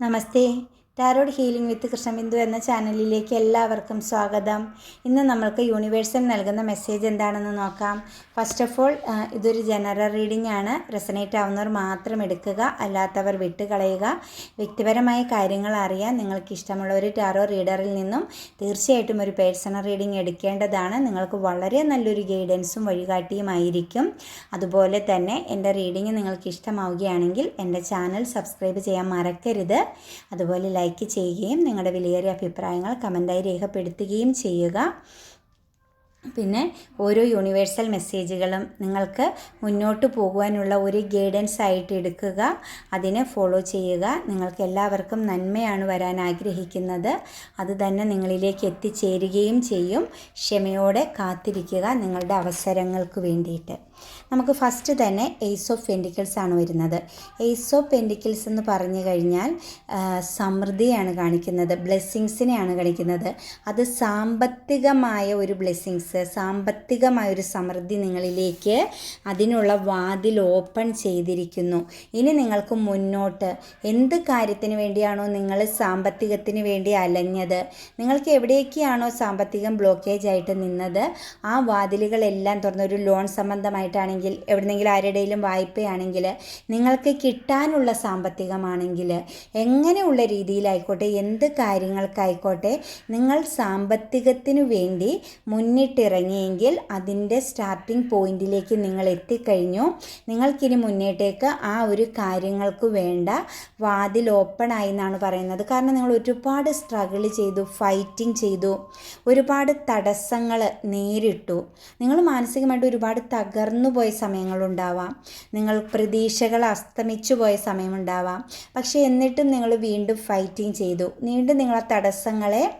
Namaste. Tarot healing with Krishnabindu എന്ന ചാനലിലേക്ക് എല്ലാവർക്കും സ്വാഗതം. ഇന്ന് നമ്മൾക്ക് യൂണിവേഴ്സൽ നൽകുന്ന മെസ്സേജ് എന്താണെന്ന് നോക്കാം. ഫസ്റ്റ് ഓഫ് ഓൾ ഇതൊരു ജനറൽ റീഡിംഗ് ആണ്. റെസനേറ്റ് ആവുന്നവർ മാത്രം എടുക്കുക അല്ലാത്തവർ വിട്ടുകളയുക. വ്യക്തിപരമായ കാര്യങ്ങൾ അറിയാൻ നിങ്ങൾക്ക് ഇഷ്ടമുള്ള ഒരു ടാറോ റീഡറിൽ നിന്നും തീർച്ചയായിട്ടും ഒരു പേഴ്സണൽ റീഡിംഗ് എടുക്കേണ്ടതാണ്. നിങ്ങൾക്ക് വളരെ നല്ലൊരു ഗൈഡൻസും വഴികാട്ടിയുമായിരിക്കും. അതുപോലെ തന്നെ എന്റെ റീഡിംഗ് നിങ്ങൾക്ക് ഇഷ്ടമാവുകയാണെങ്കിൽ എന്റെ ചാനൽ സബ്സ്ക്രൈബ് ചെയ്യാൻ മറക്കരുത്. അതുപോലെ ലൈക്ക് ചെയ്യുകയും നിങ്ങളുടെ വിലയേറിയ അഭിപ്രായങ്ങൾ കമന്റായി രേഖപ്പെടുത്തുകയും ചെയ്യുക. പിന്നെ ഓരോ യൂണിവേഴ്സൽ മെസ്സേജുകളും നിങ്ങൾക്ക് മുന്നോട്ട് പോകുവാനുള്ള ഒരു ഗൈഡൻസ് ആയിട്ട് എടുക്കുക. അതിനെ ഫോളോ ചെയ്യുക. നിങ്ങൾക്ക് എല്ലാവർക്കും നന്മയാണ് വരാൻ ആഗ്രഹിക്കുന്നത്. അത് തന്നെ നിങ്ങളിലേക്ക് എത്തിച്ചേരുകയും ചെയ്യും. ക്ഷമയോടെ കാത്തിരിക്കുക നിങ്ങളുടെ അവസരങ്ങൾക്ക് വേണ്ടിയിട്ട്. നമുക്ക് ഫസ്റ്റ് തന്നെ എയ്സ് ഓഫ് പെൻഡിക്കിൾസ് ആണ് വരുന്നത്. എയ്സ് ഓഫ് പെൻഡിക്കിൾസ് എന്ന് പറഞ്ഞു കഴിഞ്ഞാൽ സമൃദ്ധിയാണ് കാണിക്കുന്നത് ബ്ലെസ്സിങ്സിനെയാണ് കാണിക്കുന്നത്. അത് സാമ്പത്തികമായ ഒരു ബ്ലെസ്സിങ്സ് സാമ്പത്തികമായ ഒരു സമൃദ്ധി നിങ്ങളിലേക്ക് അതിനുള്ള വാതിൽ ഓപ്പൺ ചെയ്തിരിക്കുന്നു. ഇനി നിങ്ങൾക്ക് മുന്നോട്ട് എന്ത് കാര്യത്തിന് വേണ്ടിയാണോ നിങ്ങൾ സാമ്പത്തികത്തിന് വേണ്ടി അലഞ്ഞത് നിങ്ങൾക്ക് എവിടേക്കാണോ സാമ്പത്തികം ബ്ലോക്കേജ് ആയിട്ട് നിന്നത് ആ വാതിലുകളെല്ലാം തുറന്ന് ഒരു ലോൺ സംബന്ധമായിട്ടാണെങ്കിൽ എവിടെന്നെങ്കിലും ആരുടെയും വായ്പയാണെങ്കിൽ നിങ്ങൾക്ക് കിട്ടാനുള്ള സാമ്പത്തികമാണെങ്കിൽ എങ്ങനെയുള്ള രീതിയിലായിക്കോട്ടെ എന്ത് കാര്യങ്ങൾക്കായിക്കോട്ടെ നിങ്ങൾ സാമ്പത്തികത്തിനു വേണ്ടി മുന്നിട്ടിറങ്ങിയെങ്കിൽ അതിന്റെ സ്റ്റാർട്ടിംഗ് പോയിന്റിലേക്ക് നിങ്ങൾ എത്തിക്കഴിഞ്ഞു. നിങ്ങൾക്കിനി മുന്നേട്ടേക്ക് ആ ഒരു കാര്യങ്ങൾക്ക് വേണ്ട വാതിൽ ഓപ്പൺ ആയി എന്നാണ് പറയുന്നത്. കാരണം നിങ്ങൾ ഒരുപാട് സ്ട്രഗിൾ ചെയ്തു ഫൈറ്റിംഗ് ചെയ്തു ഒരുപാട് തടസ്സങ്ങൾ നേരിട്ടു. നിങ്ങൾ മാനസികമായിട്ട് ഒരുപാട് തകർന്നു സമയങ്ങളുണ്ടാവാം. നിങ്ങൾ പ്രതീക്ഷകൾ അസ്തമിച്ചു പോയ സമയമുണ്ടാവാം. പക്ഷേ എന്നിട്ടും നിങ്ങൾ വീണ്ടും ഫൈറ്റിംഗ് ചെയ്തു. വീണ്ടും നിങ്ങൾ തടസ്സങ്ങളെ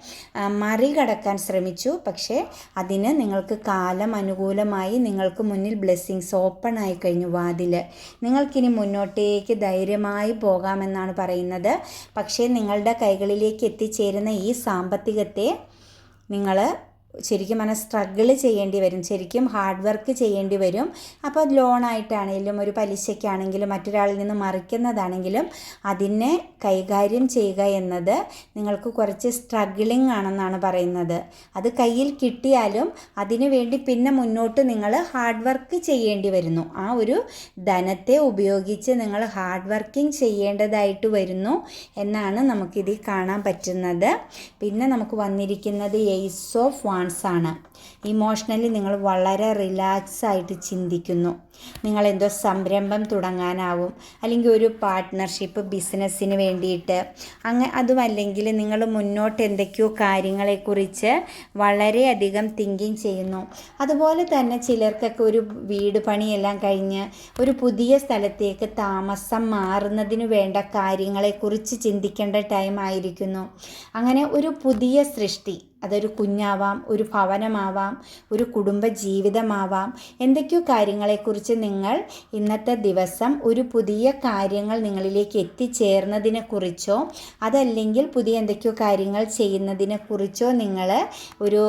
മറികടക്കാൻ ശ്രമിച്ചു. പക്ഷേ അതിന് നിങ്ങൾക്ക് കാലം അനുകൂലമായി നിങ്ങൾക്ക് മുന്നിൽ ബ്ലെസ്സിങ്സ് ഓപ്പൺ ആയി കഴിഞ്ഞു വാതിൽ. നിങ്ങൾക്കിനി മുന്നോട്ടേക്ക് ധൈര്യമായി പോകാമെന്നാണ് പറയുന്നത്. പക്ഷേ നിങ്ങളുടെ കൈകളിലേക്ക് എത്തിച്ചേരുന്ന ഈ സാമ്പത്തികത്തെ നിങ്ങൾ ശരിക്കും പറഞ്ഞാൽ സ്ട്രഗിൾ ചെയ്യേണ്ടി വരും. ശരിക്കും ഹാർഡ് വർക്ക് ചെയ്യേണ്ടി വരും. അപ്പോൾ ലോണായിട്ടാണെങ്കിലും ഒരു പലിശയ്ക്കാണെങ്കിലും മറ്റൊരാളിൽ നിന്ന് മറിക്കുന്നതാണെങ്കിലും അതിനെ കൈകാര്യം ചെയ്യുക എന്നത് നിങ്ങൾക്ക് കുറച്ച് സ്ട്രഗിളിംഗ് ആണെന്നാണ് പറയുന്നത്. അത് കയ്യിൽ കിട്ടിയാലും അതിനു വേണ്ടി പിന്നെ മുന്നോട്ട് നിങ്ങൾ ഹാർഡ് വർക്ക് ചെയ്യേണ്ടി വരുന്നു. ആ ഒരു ധനത്തെ ഉപയോഗിച്ച് നിങ്ങൾ ഹാർഡ് വർക്കിംഗ് ചെയ്യേണ്ടതായിട്ട് വരുന്നു എന്നാണ് നമുക്കിതിൽ കാണാൻ പറ്റുന്നത്. പിന്നെ നമുക്ക് വന്നിരിക്കുന്നത് എയ്സ് ഓഫ് ആണ്. ഇമോഷണലി നിങ്ങൾ വളരെ റിലാക്സ് ആയിട്ട് ചിന്തിക്കുന്നു. നിങ്ങൾ എന്തോ സംരംഭം തുടങ്ങാനാവും. അല്ലെങ്കിൽ ഒരു പാർട്ട്ണർഷിപ്പ് ബിസിനസ്സിന് വേണ്ടിയിട്ട്. അങ്ങ് അതുമല്ലെങ്കിൽ നിങ്ങൾ മുന്നോട്ട് എന്തൊക്കെയോ കാര്യങ്ങളെക്കുറിച്ച് വളരെയധികം തിങ്കിങ് ചെയ്യുന്നു. അതുപോലെ തന്നെ ചിലർക്കൊക്കെ ഒരു വീട് പണിയെല്ലാം കഴിഞ്ഞ് ഒരു പുതിയ സ്ഥലത്തേക്ക് താമസം മാറുന്നതിന് വേണ്ട കാര്യങ്ങളെക്കുറിച്ച് ചിന്തിക്കേണ്ട ടൈം ആയിരിക്കുന്നു. അങ്ങനെ ഒരു പുതിയ സൃഷ്ടി. അതൊരു കുഞ്ഞാവാം ഒരു ഭവനമാവാം ഒരു കുടുംബ ജീവിതമാവാം എന്തൊക്കെയോ കാര്യങ്ങളെക്കുറിച്ച് നിങ്ങൾ ഇന്നത്തെ ദിവസം ഒരു പുതിയ കാര്യങ്ങൾ നിങ്ങളിലേക്ക് എത്തിച്ചേർന്നതിനെക്കുറിച്ചോ അതല്ലെങ്കിൽ പുതിയ എന്തൊക്കെയോ കാര്യങ്ങൾ ചെയ്യുന്നതിനെക്കുറിച്ചോ നിങ്ങൾ ഒരു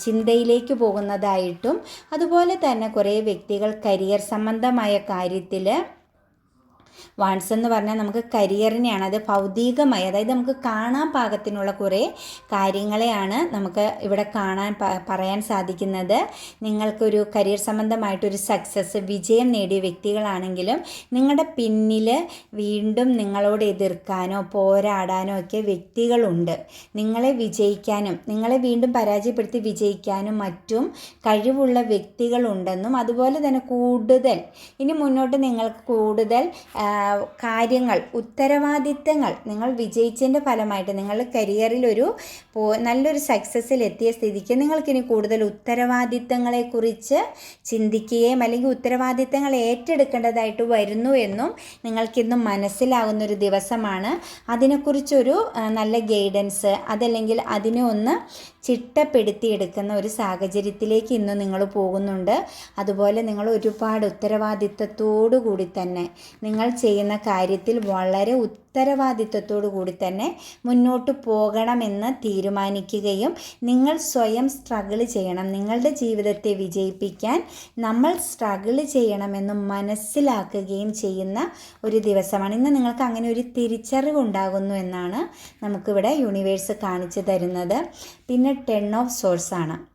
ചിന്തയിലേക്ക് പോകുന്നതായിട്ടും അതുപോലെ തന്നെ കുറേ വ്യക്തികൾ കരിയർ സംബന്ധമായ കാര്യത്തിൽ വാൺസ് എന്ന് പറഞ്ഞാൽ നമുക്ക് കരിയറിനെയാണ് അത് ഭൗതികമായി അതായത് നമുക്ക് കാണാൻ പാകത്തിനുള്ള കുറേ കാര്യങ്ങളെയാണ് നമുക്ക് ഇവിടെ കാണാൻ പറയാൻ സാധിക്കുന്നത്. നിങ്ങൾക്കൊരു കരിയർ സംബന്ധമായിട്ടൊരു സക്സസ് വിജയം നേടിയ വ്യക്തികളാണെങ്കിലും നിങ്ങളുടെ പിന്നിൽ വീണ്ടും നിങ്ങളോട് എതിർക്കാനോ പോരാടാനോ ഒക്കെ വ്യക്തികളുണ്ട്. നിങ്ങളെ വിജയിക്കാനും നിങ്ങളെ വീണ്ടും പരാജയപ്പെടുത്തി വിജയിക്കാനും മറ്റും കഴിവുള്ള വ്യക്തികളുണ്ടെന്നും അതുപോലെ തന്നെ കൂടുതൽ ഇനി മുന്നോട്ട് നിങ്ങൾക്ക് കൂടുതൽ കാര്യങ്ങൾ ഉത്തരവാദിത്തങ്ങൾ നിങ്ങൾ വിജയിച്ചതിന്റെ ഫലമായിട്ട് നിങ്ങളുടെ കരിയറിൽ ഒരു നല്ലൊരു സക്സസ്സിൽ എത്തിയ സ്ഥിതിക്ക് നിങ്ങൾക്കിനി കൂടുതൽ ഉത്തരവാദിത്തങ്ങളെക്കുറിച്ച് ചിന്തിക്കുകയും അല്ലെങ്കിൽ ഉത്തരവാദിത്തങ്ങൾ ഏറ്റെടുക്കേണ്ടതായിട്ട് വരുന്നു എന്നും നിങ്ങൾക്കിന്ന് മനസ്സിലാകുന്ന ഒരു ദിവസമാണ്. അതിനെക്കുറിച്ചൊരു നല്ല ഗൈഡൻസ് അതല്ലെങ്കിൽ അതിനെ ഒന്ന് ചിട്ടപ്പെടുത്തിയെടുക്കുന്ന ഒരു സാഹചര്യത്തിലേക്ക് ഇന്ന് നിങ്ങൾ പോകുന്നുണ്ട്. അതുപോലെ നിങ്ങൾ ഒരുപാട് ഉത്തരവാദിത്തത്തോടു കൂടി തന്നെ നിങ്ങൾ ചെയ്യുന്ന കാര്യത്തിൽ വളരെ ഉത്തരവാദിത്വത്തോടു കൂടി തന്നെ മുന്നോട്ട് പോകണമെന്ന് തീരുമാനിക്കുകയും നിങ്ങൾ സ്വയം സ്ട്രഗിൾ ചെയ്യണം. നിങ്ങളുടെ ജീവിതത്തെ വിജയിപ്പിക്കാൻ നമ്മൾ സ്ട്രഗിൾ ചെയ്യണമെന്ന് മനസ്സിലാക്കുകയും ചെയ്യുന്ന ഒരു ദിവസമാണ്. ഇന്ന് നിങ്ങൾക്ക് അങ്ങനെ ഒരു തിരിച്ചറിവ് ഉണ്ടാകുന്നു എന്നാണ് നമുക്കിവിടെ യൂണിവേഴ്സ് കാണിച്ചു തരുന്നത്. പിന്നെ ടെൻ ഓഫ് സോഴ്സ് ആണ്.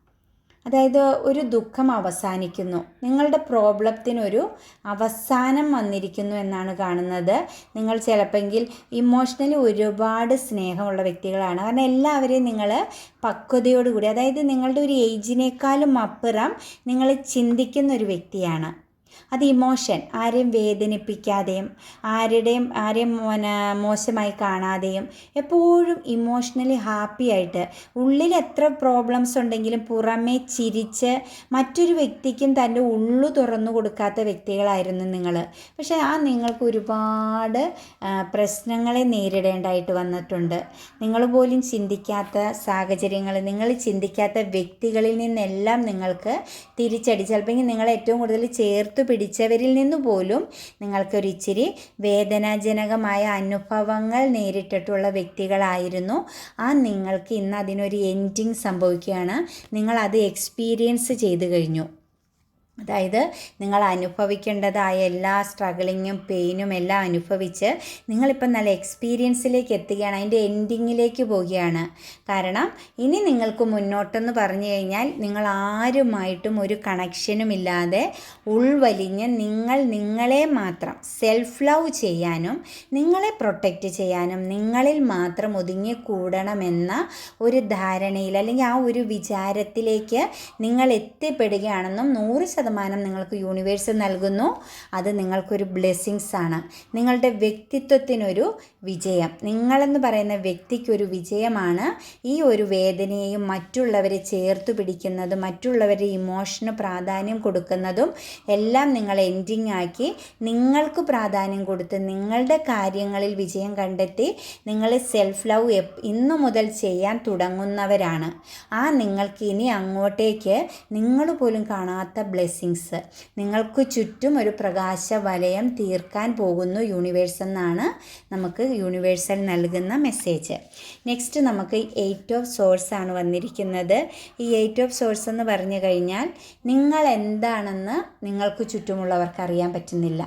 അതായത് ഒരു ദുഃഖം അവസാനിക്കുന്നു. നിങ്ങളുടെ പ്രോബ്ലത്തിനൊരു അവസാനം വന്നിരിക്കുന്നു എന്നാണ് കാണുന്നത്. നിങ്ങൾ ചിലപ്പെങ്കിൽ ഇമോഷണലി ഒരുപാട് സ്നേഹമുള്ള വ്യക്തികളാണ്. കാരണം എല്ലാവരെയും നിങ്ങൾ പക്വതയോടുകൂടി അതായത് നിങ്ങളുടെ ഒരു ഏജിനേക്കാളും അപ്പുറം നിങ്ങൾ ചിന്തിക്കുന്ന ഒരു വ്യക്തിയാണ്. അത് ഇമോഷൻ ആരെയും വേദനിപ്പിക്കാതെയും ആരുടെയും ആരെയും മോശമായി കാണാതെയും എപ്പോഴും ഇമോഷണലി ഹാപ്പി ആയിട്ട് ഉള്ളിൽ എത്ര പ്രോബ്ലംസ് ഉണ്ടെങ്കിലും പുറമേ ചിരിച്ച് മറ്റൊരു വ്യക്തിക്കും തന്റെ ഉള്ളു തുറന്നു കൊടുക്കാത്ത വ്യക്തികളായിരുന്നു നിങ്ങൾ പക്ഷേ ആ നിങ്ങൾക്ക് ഒരുപാട് പ്രശ്നങ്ങളെ നേരിടേണ്ടതായിട്ട് വന്നിട്ടുണ്ട്. നിങ്ങൾ പോലും ചിന്തിക്കാത്ത സാഹചര്യങ്ങൾ നിങ്ങൾ ചിന്തിക്കാത്ത വ്യക്തികളിൽ നിന്നെല്ലാം നിങ്ങൾക്ക് തിരിച്ചടി. ചിലപ്പോൾ നിങ്ങൾ ഏറ്റവും കൂടുതൽ ചേർത്ത് പിടിച്ചവരിൽ നിന്നുപോലും നിങ്ങൾക്കൊരു ഇച്ചിരി വേദനാജനകമായ അനുഭവങ്ങൾ നേരിട്ടിട്ടുള്ള വ്യക്തികളായിരുന്നു. ആ നിങ്ങൾക്ക് ഇന്ന് അതിനൊരു എൻഡിങ് സംഭവിക്കുകയാണ്. നിങ്ങൾ അത് എക്സ്പീരിയൻസ് ചെയ്തു കഴിഞ്ഞു. അതായത് നിങ്ങൾ അനുഭവിക്കേണ്ടതായ എല്ലാ സ്ട്രഗിളിങ്ങും പെയിനും എല്ലാം അനുഭവിച്ച് നിങ്ങളിപ്പം നല്ല എക്സ്പീരിയൻസിലേക്ക് എത്തുകയാണ് അതിന്റെ എൻഡിങ്ങിലേക്ക് പോവുകയാണ്. കാരണം ഇനി നിങ്ങൾക്ക് മുന്നോട്ടെന്ന് പറഞ്ഞു കഴിഞ്ഞാൽ നിങ്ങൾ ആരുമായിട്ടും ഒരു കണക്ഷനും ഇല്ലാതെ ഉൾവലിഞ്ഞ് നിങ്ങൾ നിങ്ങളെ മാത്രം സെൽഫ് ലവ് ചെയ്യാനും നിങ്ങളെ പ്രൊട്ടക്റ്റ് ചെയ്യാനും നിങ്ങളിൽ മാത്രം ഒതുങ്ങിക്കൂടണമെന്ന ഒരു ധാരണയിൽ അല്ലെങ്കിൽ ആ ഒരു വിചാരത്തിലേക്ക് നിങ്ങൾ എത്തിപ്പെടുകയാണെന്നും നൂറ് ശതമാനം നിങ്ങൾക്ക് യൂണിവേഴ്സ് നൽകുന്നു. അത് നിങ്ങൾക്കൊരു ബ്ലെസ്സിങ്സ് ആണ്. നിങ്ങളുടെ വ്യക്തിത്വത്തിനൊരു വിജയം. നിങ്ങളെന്ന് പറയുന്ന വ്യക്തിക്കൊരു വിജയമാണ്. ഈ ഒരു വേദനയെയും മറ്റുള്ളവരെ ചേർത്ത് പിടിക്കുന്നതും മറ്റുള്ളവരുടെ ഇമോഷന് പ്രാധാന്യം കൊടുക്കുന്നതും എല്ലാം നിങ്ങൾ എൻഡിങ് ആക്കി നിങ്ങൾക്ക് പ്രാധാന്യം കൊടുത്ത് നിങ്ങളുടെ കാര്യങ്ങളിൽ വിജയം കണ്ടെത്തി നിങ്ങൾ സെൽഫ് ലവ് ഇന്നു മുതൽ ചെയ്യാൻ തുടങ്ങുന്നവരാണ്. ആ നിങ്ങൾക്ക് ഇനി അങ്ങോട്ടേക്ക് നിങ്ങൾ പോലും കാണാത്ത ബ്ലെസ് ബ്ലെസ്സിങ്സ് നിങ്ങൾക്ക് ചുറ്റും ഒരു പ്രകാശ വലയം തീർക്കാൻ പോകുന്നു യൂണിവേഴ്സ് എന്നാണ് നമുക്ക് യൂണിവേഴ്സൽ നൽകുന്ന മെസ്സേജ് നെക്സ്റ്റ് നമുക്ക് എയ്റ്റ് ഓഫ് സോഴ്സ് ആണ് വന്നിരിക്കുന്നത്. ഈ എയ്റ്റ് ഓഫ് സോഴ്സ് എന്ന് പറഞ്ഞു കഴിഞ്ഞാൽ നിങ്ങൾ എന്താണെന്ന് നിങ്ങൾക്ക് ചുറ്റുമുള്ളവർക്ക് അറിയാൻ പറ്റുന്നില്ല.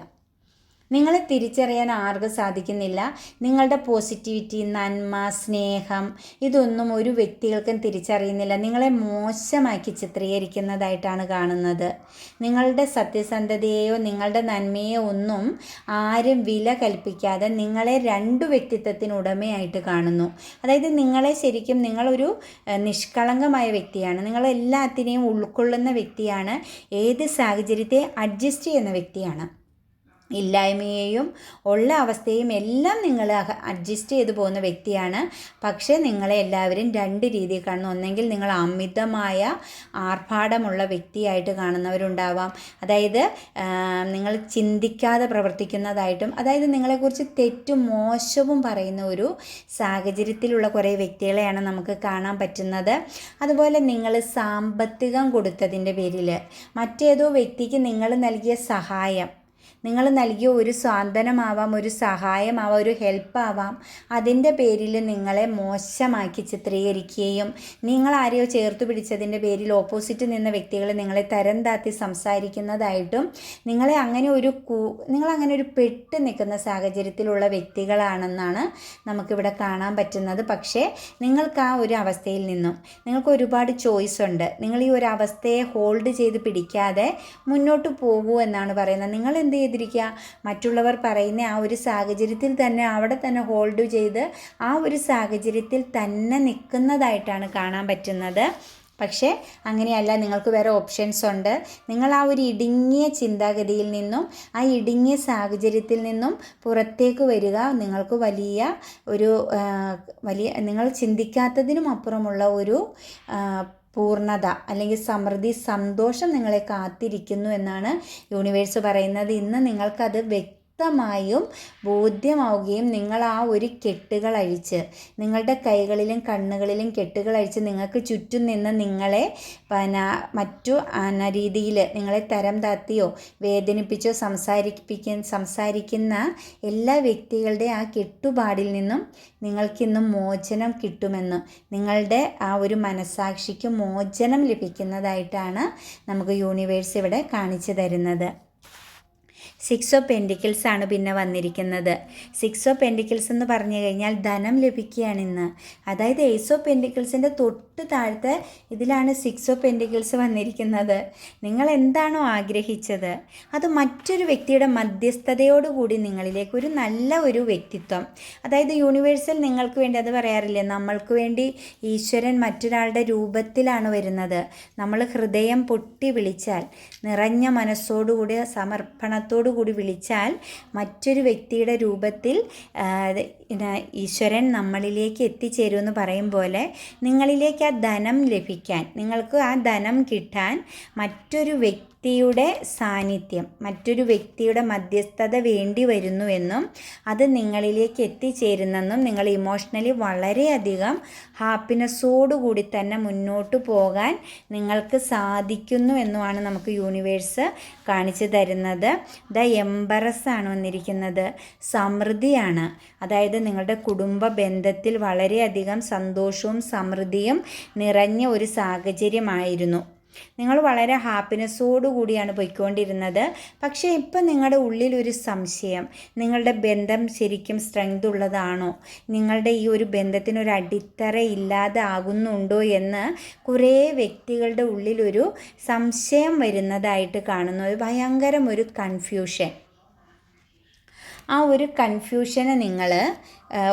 നിങ്ങളെ തിരിച്ചറിയാൻ ആർക്കും സാധിക്കുന്നില്ല. നിങ്ങളുടെ പോസിറ്റിവിറ്റി നന്മ സ്നേഹം ഇതൊന്നും ഒരു വ്യക്തികൾക്കും തിരിച്ചറിയുന്നില്ല. നിങ്ങളെ മോശമാക്കി ചിത്രീകരിക്കുന്നതായിട്ടാണ് കാണുന്നത്. നിങ്ങളുടെ സത്യസന്ധതയെയോ നിങ്ങളുടെ നന്മയോ ഒന്നും ആരും വില കൽപ്പിക്കാതെ നിങ്ങളെ രണ്ടു വ്യക്തിത്വത്തിന് ഉടമയായിട്ട് കാണുന്നു. അതായത് നിങ്ങളെ ശരിക്കും നിങ്ങളൊരു നിഷ്കളങ്കമായ വ്യക്തിയാണ്. നിങ്ങളെല്ലാത്തിനെയും ഉൾക്കൊള്ളുന്ന വ്യക്തിയാണ്. ഏത് സാഹചര്യത്തെ അഡ്ജസ്റ്റ് ചെയ്യുന്ന വ്യക്തിയാണ്. ഇല്ലായ്മയെയും ഉള്ള അവസ്ഥയും എല്ലാം നിങ്ങൾ അഡ്ജസ്റ്റ് ചെയ്തു പോകുന്ന വ്യക്തിയാണ്. പക്ഷേ നിങ്ങളെ എല്ലാവരും രണ്ട് രീതിയിൽ കാണുന്നു. ഒന്നെങ്കിൽ നിങ്ങൾ അമിതമായ ആർഭാടമുള്ള വ്യക്തിയായിട്ട് കാണുന്നവരുണ്ടാവാം. അതായത് നിങ്ങൾ ചിന്തിക്കാതെ പ്രവർത്തിക്കുന്നതായിട്ടും അതായത് നിങ്ങളെക്കുറിച്ച് തെറ്റും മോശവും പറയുന്ന ഒരു സാഹചര്യത്തിലുള്ള കുറേ വ്യക്തികളെയാണ് നമുക്ക് കാണാൻ പറ്റുന്നത്. അതുപോലെ നിങ്ങൾ സാമ്പത്തികം കൊടുത്തതിന്റെ പേരിൽ മറ്റേതോ വ്യക്തിക്ക് നിങ്ങൾ നൽകിയ സഹായം നിങ്ങൾ നൽകിയ ഒരു സാന്ത്വനമാവാം ഒരു സഹായമാവാം ഒരു ഹെൽപ്പാവാം. അതിന്റെ പേരിൽ നിങ്ങളെ മോശമാക്കി ചിത്രീകരിക്കുകയും നിങ്ങൾ ആരെയോ ചേർത്ത് പിടിച്ചതിന്റെ പേരിൽ ഓപ്പോസിറ്റ് നിന്ന വ്യക്തികൾ നിങ്ങളെ തരം താത്തി സംസാരിക്കുന്നതായിട്ടും നിങ്ങളെ അങ്ങനെ ഒരു കൂ നിങ്ങളങ്ങനെ ഒരു പെട്ട് നിൽക്കുന്ന സാഹചര്യത്തിലുള്ള വ്യക്തികളാണെന്നാണ് നമുക്കിവിടെ കാണാൻ പറ്റുന്നത്. പക്ഷേ നിങ്ങൾക്ക് ആ ഒരു അവസ്ഥയിൽ നിന്നും നിങ്ങൾക്ക് ഒരുപാട് ചോയ്സ് ഉണ്ട്. നിങ്ങൾ ഈ ഒരു അവസ്ഥയെ ഹോൾഡ് ചെയ്ത് പിടിക്കാതെ മുന്നോട്ട് പോകൂ എന്നാണ് പറയുന്നത്. നിങ്ങൾ എന്ത് ചെയ്തിരിക്കുക. മറ്റുള്ളവർ പറയുന്ന ആ ഒരു സാഹചര്യത്തിൽ തന്നെ അവിടെ തന്നെ ഹോൾഡ് ചെയ്ത് ആ ഒരു സാഹചര്യത്തിൽ തന്നെ നിൽക്കുന്നതായിട്ടാണ് കാണാൻ പറ്റുന്നത്. പക്ഷേ അങ്ങനെയല്ല നിങ്ങൾക്ക് വേറെ ഓപ്ഷൻസ് ഉണ്ട്. നിങ്ങൾ ആ ഒരു ഇടുങ്ങിയ ചിന്താഗതിയിൽ നിന്നും ആ ഇടുങ്ങിയ സാഹചര്യത്തിൽ നിന്നും പുറത്തേക്ക് വരിക. നിങ്ങൾക്ക് വലിയ ഒരു വലിയ നിങ്ങൾ ചിന്തിക്കാത്തതിനും അപ്പുറമുള്ള ഒരു പൂർണത അല്ലെങ്കിൽ സമൃദ്ധി സന്തോഷം നിങ്ങളെ കാത്തിരിക്കുന്നു എന്നാണ് യൂണിവേഴ്സ് പറയുന്നത്. ഇന്ന് നിങ്ങൾക്കത് വ്യക്തി വ്യക്തമായും ബോധ്യമാവുകയും നിങ്ങൾ ആ ഒരു കെട്ടുകൾ അഴിച്ച് നിങ്ങളുടെ കൈകളിലും കണ്ണുകളിലും കെട്ടുകൾ അഴിച്ച് നിങ്ങൾക്ക് ചുറ്റും നിന്ന് നിങ്ങളെ പന മറ്റു രീതിയിൽ നിങ്ങളെ തരം താത്തിയോ വേദനിപ്പിച്ചോ സംസാരിപ്പിക്കുന്ന സംസാരിക്കുന്ന എല്ലാ വ്യക്തികളുടെ ആ കെട്ടുപാടിൽ നിന്നും നിങ്ങൾക്കിന്നും മോചനം കിട്ടുമെന്ന് നിങ്ങളുടെ ആ ഒരു മനസാക്ഷിക്ക് മോചനം ലഭിക്കുന്നതായിട്ടാണ് നമുക്ക് യൂണിവേഴ്സ് ഇവിടെ കാണിച്ചു തരുന്നത്. സിക്സ് ഓഫ് പെൻഡിക്കിൾസ് ആണ് പിന്നെ വന്നിരിക്കുന്നത്. സിക്സ് ഓഫ് പെൻഡിക്കിൾസ് എന്ന് പറഞ്ഞു കഴിഞ്ഞാൽ ധനം ലഭിക്കുകയാണ് ഇന്ന്. അതായത് എയ്സ് ഓഫ് പെൻഡിക്കിൾസിന്റെ തൊട്ട് താഴത്തെ ഇതിലാണ് സിക്സ് ഓഫ് പെൻഡിക്കിൾസ് വന്നിരിക്കുന്നത്. നിങ്ങൾ എന്താണോ ആഗ്രഹിച്ചത് അത് മറ്റൊരു വ്യക്തിയുടെ മധ്യസ്ഥതയോടുകൂടി നിങ്ങളിലേക്ക് ഒരു നല്ല ഒരു വ്യക്തിത്വം അതായത് യൂണിവേഴ്സൽ നിങ്ങൾക്ക് വേണ്ടി അത് പറയാറില്ലേ നമ്മൾക്ക് വേണ്ടി ഈശ്വരൻ മറ്റൊരാളുടെ രൂപത്തിലാണ് വരുന്നത്. നമ്മൾ ഹൃദയം പൊട്ടി വിളിച്ചാൽ നിറഞ്ഞ മനസ്സോടുകൂടി സമർപ്പണത്തോടു കൂടി വിളിച്ചാൽ മറ്റൊരു വ്യക്തിയുടെ രൂപത്തിൽ ഈശ്വരൻ നമ്മളിലേക്ക് എത്തിച്ചേരുമെന്ന് പറയും പോലെ നിങ്ങളിലേക്ക് ആ ധനം ലഭിക്കാൻ നിങ്ങൾക്ക് ആ ധനം കിട്ടാൻ മറ്റൊരു വ്യക്തിയുടെ സാന്നിധ്യം മറ്റൊരു വ്യക്തിയുടെ മധ്യസ്ഥത വേണ്ടി വരുന്നുവെന്നും അത് നിങ്ങളിലേക്ക് എത്തിച്ചേരുന്നെന്നും നിങ്ങൾ ഇമോഷണലി വളരെയധികം ഹാപ്പിനെസ്സോടുകൂടി തന്നെ മുന്നോട്ട് പോകാൻ നിങ്ങൾക്ക് സാധിക്കുന്നു എന്നുമാണ് നമുക്ക് യൂണിവേഴ്സ് കാണിച്ചു തരുന്നത്. ദ എംബറസ് ആണ് വന്നിരിക്കുന്നത്. സമൃദ്ധിയാണ്. അതായത് നിങ്ങളുടെ കുടുംബ ബന്ധത്തിൽ വളരെയധികം സന്തോഷവും സമൃദ്ധിയും നിറഞ്ഞ ഒരു സാഹചര്യമായിരുന്നു. നിങ്ങൾ വളരെ കൂടിയാണ് പോയിക്കൊണ്ടിരുന്നത്. പക്ഷേ ഇപ്പം നിങ്ങളുടെ ഉള്ളിലൊരു സംശയം. നിങ്ങളുടെ ബന്ധം ശരിക്കും സ്ട്രെങ്ത് ഉള്ളതാണോ? നിങ്ങളുടെ ഈ ഒരു ബന്ധത്തിനൊരു അടിത്തറ ഇല്ലാതെ ആകുന്നുണ്ടോ എന്ന് കുറേ വ്യക്തികളുടെ ഉള്ളിലൊരു സംശയം വരുന്നതായിട്ട് കാണുന്നു ഭയങ്കരം ഒരു കൺഫ്യൂഷൻ ആ ഒരു കൺഫ്യൂഷനെ നിങ്ങൾ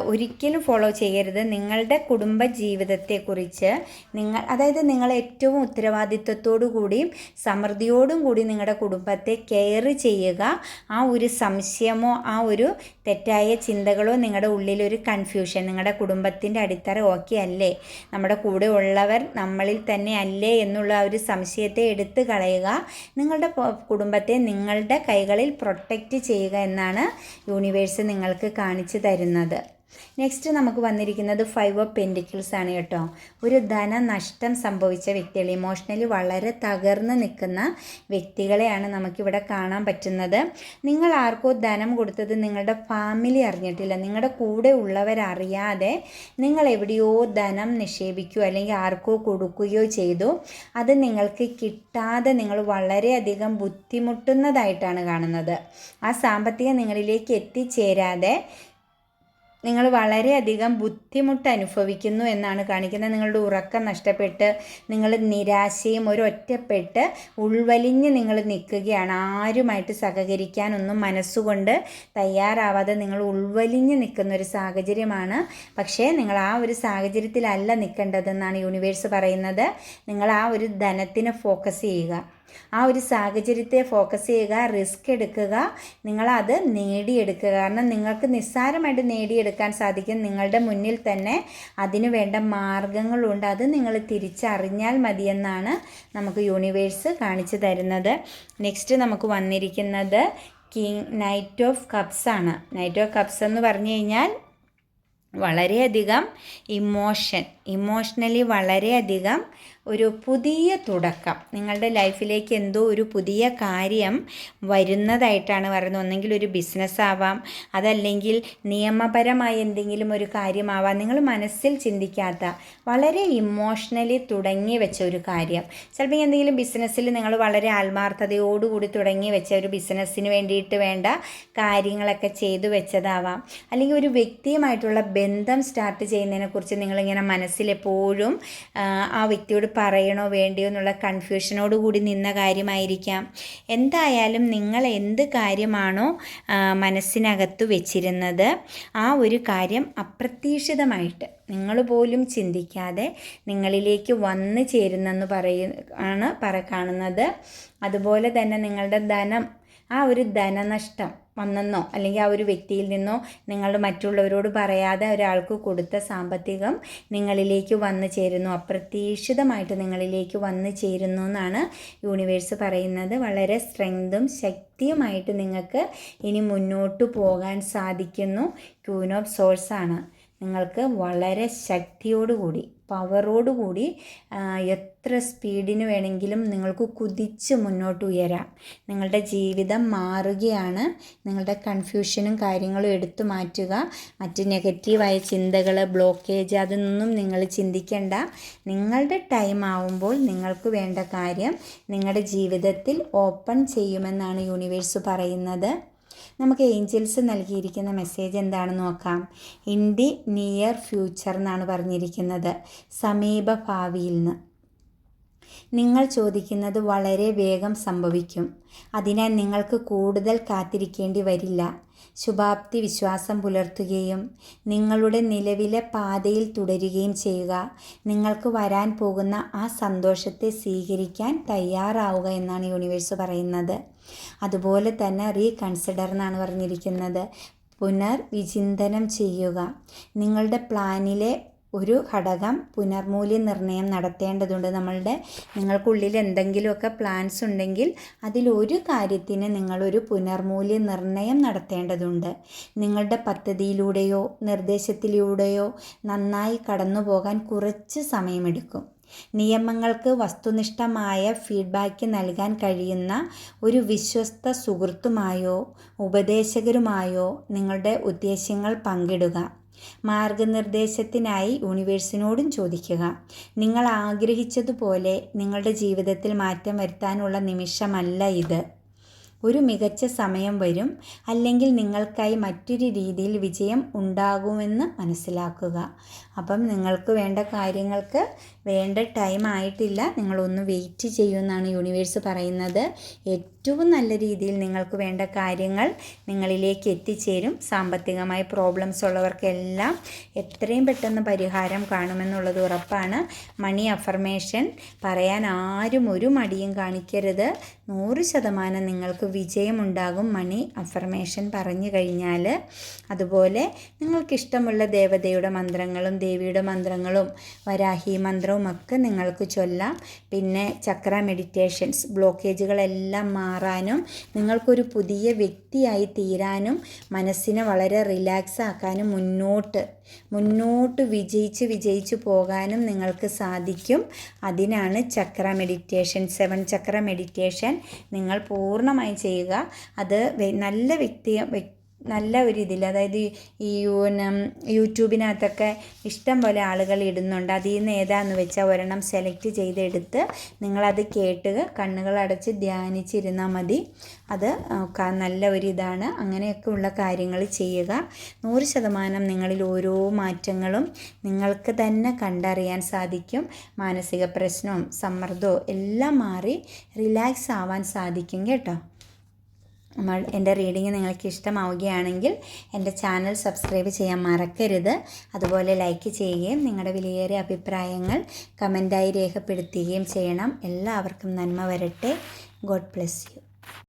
ഒരിക്കലും ഫോളോ ചെയ്യരുത്. നിങ്ങളുടെ കുടുംബ ജീവിതത്തെക്കുറിച്ച് നിങ്ങൾ അതായത് നിങ്ങൾ ഏറ്റവും ഉത്തരവാദിത്വത്തോടു കൂടിയും സമൃദ്ധിയോടും കൂടി നിങ്ങളുടെ കുടുംബത്തെ കെയർ ചെയ്യുക. ആ ഒരു സംശയമോ ആ ഒരു തെറ്റായ ചിന്തകളോ നിങ്ങളുടെ ഉള്ളിലൊരു കൺഫ്യൂഷൻ നിങ്ങളുടെ കുടുംബത്തിന്റെ അടിത്തറ ഓക്കെ അല്ലേ? നമ്മുടെ കൂടെ ഉള്ളവർ നമ്മളിൽ തന്നെ അല്ലേ എന്നുള്ള ഒരു സംശയത്തെ എടുത്തു കളയുക. നിങ്ങളുടെ കുടുംബത്തെ നിങ്ങളുടെ കൈകളിൽ പ്രൊട്ടക്റ്റ് ചെയ്യുക എന്നാണ് യൂണിവേഴ്സ് നിങ്ങൾക്ക് കാണിച്ചു തരുന്നത്. നെക്സ്റ്റ് നമുക്ക് വന്നിരിക്കുന്നത് ഫൈവ് ഓഫ് പെന്റിക്കിൾസ് ആണ് കേട്ടോ. ഒരു ധനനഷ്ടം സംഭവിച്ച വ്യക്തികൾ ഇമോഷണലി വളരെ തകർന്ന് നിൽക്കുന്ന വ്യക്തികളെയാണ് നമുക്കിവിടെ കാണാൻ പറ്റുന്നത്. നിങ്ങൾ ആർക്കോ ധനം കൊടുത്തത് നിങ്ങളുടെ ഫാമിലി അറിഞ്ഞിട്ടില്ല. നിങ്ങളുടെ കൂടെ ഉള്ളവരറിയാതെ നിങ്ങൾ എവിടെയോ ധനം നിക്ഷേപിക്കുകയോ അല്ലെങ്കിൽ ആർക്കോ കൊടുക്കുകയോ ചെയ്തു. അത് നിങ്ങൾക്ക് കിട്ടാതെ നിങ്ങൾ വളരെയധികം ബുദ്ധിമുട്ടുന്നതായിട്ടാണ് കാണുന്നത്. ആ സാമ്പത്തികം നിങ്ങളിലേക്ക് എത്തിച്ചേരാതെ നിങ്ങൾ വളരെയധികം ബുദ്ധിമുട്ട് അനുഭവിക്കുന്നു എന്നാണ് കാണിക്കുന്നത്. നിങ്ങളുടെ ഉറക്കം നഷ്ടപ്പെട്ട് നിങ്ങൾ നിരാശയും ഒരു ഒറ്റപ്പെട്ട് ഉൾവലിഞ്ഞ് നിങ്ങൾ നിൽക്കുകയാണ്. ആരുമായിട്ട് സഹകരിക്കാനൊന്നും മനസ്സുകൊണ്ട് തയ്യാറാവാതെ നിങ്ങൾ ഉൾവലിഞ്ഞ് നിൽക്കുന്ന ഒരു സാഹചര്യമാണ്. പക്ഷേ നിങ്ങൾ ആ ഒരു സാഹചര്യത്തിലല്ല നിൽക്കേണ്ടതെന്നാണ് യൂണിവേഴ്സ് പറയുന്നത്. നിങ്ങൾ ആ ഒരു ധനത്തിനെ ഫോക്കസ് ചെയ്യുക. ആ ഒരു സാഹചര്യത്തെ ഫോക്കസ് ചെയ്യുക റിസ്ക് എടുക്കുക നിങ്ങളത് നേടിയെടുക്കുക. കാരണം നിങ്ങൾക്ക് നിസ്സാരമായിട്ട് നേടിയെടുക്കാൻ സാധിക്കും. നിങ്ങളുടെ മുന്നിൽ തന്നെ അതിനു വേണ്ട മാർഗങ്ങളുണ്ട്. അത് നിങ്ങൾ തിരിച്ചറിഞ്ഞാൽ മതിയെന്നാണ് നമുക്ക് യൂണിവേഴ്സ് കാണിച്ചു തരുന്നത്. നെക്സ്റ്റ് നമുക്ക് വന്നിരിക്കുന്നത് കിങ് നൈറ്റ് ഓഫ് കപ്സ് ആണ്. നൈറ്റ് ഓഫ് കപ്സ് എന്ന് പറഞ്ഞു കഴിഞ്ഞാൽ വളരെയധികം ഇമോഷൻ ഇമോഷണലി വളരെയധികം ഒരു പുതിയ തുടക്കം. നിങ്ങളുടെ ലൈഫിലേക്ക് എന്തോ ഒരു പുതിയ കാര്യം വരുന്നതായിട്ടാണ് പറയുന്നത്. ഒന്നെങ്കിൽ ഒരു ബിസിനസ് ആവാം അതല്ലെങ്കിൽ നിയമപരമായ എന്തെങ്കിലും ഒരു കാര്യമാവാം. നിങ്ങൾ മനസ്സിൽ ചിന്തിക്കാത്ത വളരെ ഇമോഷണലി തുടങ്ങി വെച്ച ഒരു കാര്യം. ചിലപ്പോൾ എന്തെങ്കിലും ബിസിനസ്സിൽ നിങ്ങൾ വളരെ ആത്മാർത്ഥതയോടുകൂടി തുടങ്ങി വെച്ച ഒരു ബിസിനസ്സിന് വേണ്ടിയിട്ട് വേണ്ട കാര്യങ്ങളൊക്കെ ചെയ്തു വെച്ചതാവാം. അല്ലെങ്കിൽ ഒരു വ്യക്തിയുമായിട്ടുള്ള ബന്ധം സ്റ്റാർട്ട് ചെയ്യുന്നതിനെക്കുറിച്ച് നിങ്ങളിങ്ങനെ മനസ്സിലെപ്പോഴും ആ വ്യക്തിയോട് പറയണോ വേണ്ടിയോ എന്നുള്ള കൺഫ്യൂഷനോട് കൂടി നിന്ന കാര്യമായിരിക്കാം. എന്തായാലും നിങ്ങൾ എന്ത് കാര്യമാണോ മനസ്സിനകത്ത് വെച്ചിരുന്നത് ആ ഒരു കാര്യം അപ്രതീക്ഷിതമായിട്ട് നിങ്ങൾ പോലും ചിന്തിക്കാതെ നിങ്ങളിലേക്ക് വന്നു ചേരുന്നെന്ന് പറയ ആണ് പറ കാണുന്നത്. അതുപോലെ തന്നെ നിങ്ങളുടെ ധനം ആ ഒരു ധനനഷ്ടം വന്നെന്നോ അല്ലെങ്കിൽ ആ ഒരു വ്യക്തിയിൽ നിന്നോ നിങ്ങൾ മറ്റുള്ളവരോട് പറയാതെ ഒരാൾക്ക് കൊടുത്ത സാമ്പത്തികം നിങ്ങളിലേക്ക് വന്നു ചേരുന്നു. അപ്രതീക്ഷിതമായിട്ട് നിങ്ങളിലേക്ക് വന്നു ചേരുന്നു എന്നാണ് യൂണിവേഴ്സ് പറയുന്നത്. വളരെ സ്ട്രെങ്തും ശക്തിയുമായിട്ട് നിങ്ങൾക്ക് ഇനി മുന്നോട്ട് പോകാൻ സാധിക്കുന്നു. ക്യൂൻ ഓഫ് സോഴ്സാണ് നിങ്ങൾക്ക് വളരെ ശക്തിയോടുകൂടി പവറോടുകൂടി എത്ര സ്പീഡിന് വേണമെങ്കിലും നിങ്ങൾക്ക് കുതിച്ച് മുന്നോട്ട് ഉയരാം. നിങ്ങളുടെ ജീവിതം മാറുകയാണ്. നിങ്ങളുടെ കൺഫ്യൂഷനും കാര്യങ്ങളും എടുത്തു മാറ്റുക. മറ്റ് നെഗറ്റീവായ ചിന്തകൾ ബ്ലോക്കേജ് അതൊന്നും നിങ്ങൾ ചിന്തിക്കേണ്ട. നിങ്ങളുടെ ടൈം ആവുമ്പോൾ നിങ്ങൾക്ക് വേണ്ട കാര്യം നിങ്ങളുടെ ജീവിതത്തിൽ ഓപ്പൺ ചെയ്യുമെന്നാണ് യൂണിവേഴ്സ് പറയുന്നത്. നമുക്ക് ഏഞ്ചൽസ് നൽകിയിരിക്കുന്ന മെസ്സേജ് എന്താണെന്ന് നോക്കാം. ഇൻ ദി നിയർ ഫ്യൂച്ചർ എന്നാണ് പറഞ്ഞിരിക്കുന്നത്. സമീപ ഭാവിയിൽ നിന്ന്. നിങ്ങൾ ചോദിക്കുന്നത് വളരെ വേഗം സംഭവിക്കും. അതിനാൽ നിങ്ങൾക്ക് കൂടുതൽ കാത്തിരിക്കേണ്ടി വരില്ല. ശുഭാപ്തി വിശ്വാസം പുലർത്തുകയും നിങ്ങളുടെ നിലവിലെ പാതയിൽ തുടരുകയും ചെയ്യുക. നിങ്ങൾക്ക് വരാൻ പോകുന്ന ആ സന്തോഷത്തെ സ്വീകരിക്കാൻ തയ്യാറാവുക എന്നാണ് യൂണിവേഴ്സ് പറയുന്നത്. അതുപോലെ തന്നെ റീകൺസിഡർ എന്നാണ് പറഞ്ഞിരിക്കുന്നത്. പുനർവിചിന്തനം ചെയ്യുക. നിങ്ങളുടെ പ്ലാനിലെ ഒരു ഘടകം പുനർമൂല്യനിർണയം നടത്തേണ്ടതുണ്ട്. നമ്മളുടെ നിങ്ങൾക്കുള്ളിൽ എന്തെങ്കിലുമൊക്കെ പ്ലാൻസ് ഉണ്ടെങ്കിൽ അതിലൊരു കാര്യത്തിന് നിങ്ങളൊരു പുനർമൂല്യനിർണയം നടത്തേണ്ടതുണ്ട്. നിങ്ങളുടെ പദ്ധതിയിലൂടെയോ നിർദ്ദേശത്തിലൂടെയോ നന്നായി കടന്നു പോകാൻ കുറച്ച് സമയമെടുക്കും. നിയമങ്ങൾക്ക് വസ്തുനിഷ്ഠമായ ഫീഡ്ബാക്ക് നൽകാൻ കഴിയുന്ന ഒരു വിശ്വസ്ത സുഹൃത്തുമായോ ഉപദേശകരുമായോ നിങ്ങളുടെ ഉദ്ദേശ്യങ്ങൾ പങ്കിടുക. മാർഗനിർദ്ദേശത്തിനായി യൂണിവേഴ്സിനോടും ചോദിക്കുക. നിങ്ങൾ ആഗ്രഹിച്ചതുപോലെ നിങ്ങളുടെ ജീവിതത്തിൽ മാറ്റം വരുത്താനുള്ള നിമിഷമല്ല ഇത്. ഒരു മികച്ച സമയം വരും അല്ലെങ്കിൽ നിങ്ങൾക്കായി മറ്റൊരു രീതിയിൽ വിജയം ഉണ്ടാകുമെന്ന് മനസ്സിലാക്കുക. അപ്പം നിങ്ങൾക്ക് വേണ്ട കാര്യങ്ങൾക്ക് വേണ്ട ടൈം ആയിട്ടില്ല. നിങ്ങളൊന്ന് വെയിറ്റ് ചെയ്യുമെന്നാണ് യൂണിവേഴ്സ് പറയുന്നത്. ഏറ്റവും നല്ല രീതിയിൽ നിങ്ങൾക്ക് വേണ്ട കാര്യങ്ങൾ നിങ്ങളിലേക്ക് എത്തിച്ചേരും. സാമ്പത്തികമായ പ്രോബ്ലംസ് ഉള്ളവർക്കെല്ലാം എത്രയും പെട്ടെന്ന് പരിഹാരം കാണുമെന്നുള്ളത് ഉറപ്പാണ്. മണി അഫർമേഷൻ പറയാൻ ആരും ഒരു മടിയും കാണിക്കരുത്. നൂറ് ശതമാനം നിങ്ങൾക്ക് വിജയമുണ്ടാകും മണി. അഫർമേഷൻ പറഞ്ഞു കഴിഞ്ഞാൽ അതുപോലെ നിങ്ങൾക്കിഷ്ടമുള്ള ദേവതയുടെ മന്ത്രങ്ങളും ദേവിയുടെ മന്ത്രങ്ങളും വരാഹി മന്ത്രവും ഒക്കെ നിങ്ങൾക്ക് ചൊല്ലാം. പിന്നെ ചക്ര മെഡിറ്റേഷൻസ് ബ്ലോക്കേജുകളെല്ലാം മാറാനും നിങ്ങൾക്കൊരു പുതിയ വ്യക്തിയായി തീരാനും മനസ്സിനെ വളരെ റിലാക്സ് ആക്കാനും മുന്നോട്ട് മുന്നോട്ട് വിജയിച്ച് വിജയിച്ച് പോകാനും നിങ്ങൾക്ക് സാധിക്കും. അതിനാണ് chakra meditation seven chakra meditation നിങ്ങൾ പൂർണമായി ചെയ്യുക. അത് നല്ല വ്യക്തി നല്ല ഒരു ഇതിൽ അതായത് ഈ യൂട്യൂബിനകത്തൊക്കെ ഇഷ്ടം പോലെ ആളുകൾ ഇടുന്നുണ്ട്. അതിൽ നിന്ന് ഏതാന്ന് വെച്ചാൽ ഒരെണ്ണം സെലക്ട് ചെയ്തെടുത്ത് നിങ്ങളത് കേട്ട് കണ്ണുകൾ അടച്ച് ധ്യാനിച്ചിരുന്നാൽ മതി. അത് നല്ല ഒരു ഇതാണ്. അങ്ങനെയൊക്കെ ഉള്ള കാര്യങ്ങൾ ചെയ്യുക. നൂറ് ശതമാനം നിങ്ങളിൽ ഓരോ മാറ്റങ്ങളും നിങ്ങൾക്ക് തന്നെ കണ്ടറിയാൻ സാധിക്കും. മാനസിക പ്രശ്നവും സമ്മർദ്ദവും എല്ലാം മാറി റിലാക്സ് ആവാൻ സാധിക്കും കേട്ടോ. നമ്മൾ എന്റെ റീഡിങ് നിങ്ങൾക്ക് ഇഷ്ടമാവുകയാണെങ്കിൽ എന്റെ ചാനൽ സബ്സ്ക്രൈബ് ചെയ്യാൻ മറക്കരുത്. അതുപോലെ ലൈക്ക് ചെയ്യുകയും നിങ്ങളുടെ വിലയേറിയ അഭിപ്രായങ്ങൾ കമന്റായി രേഖപ്പെടുത്തുകയും ചെയ്യണം. എല്ലാവർക്കും നന്മ വരട്ടെ. God bless you.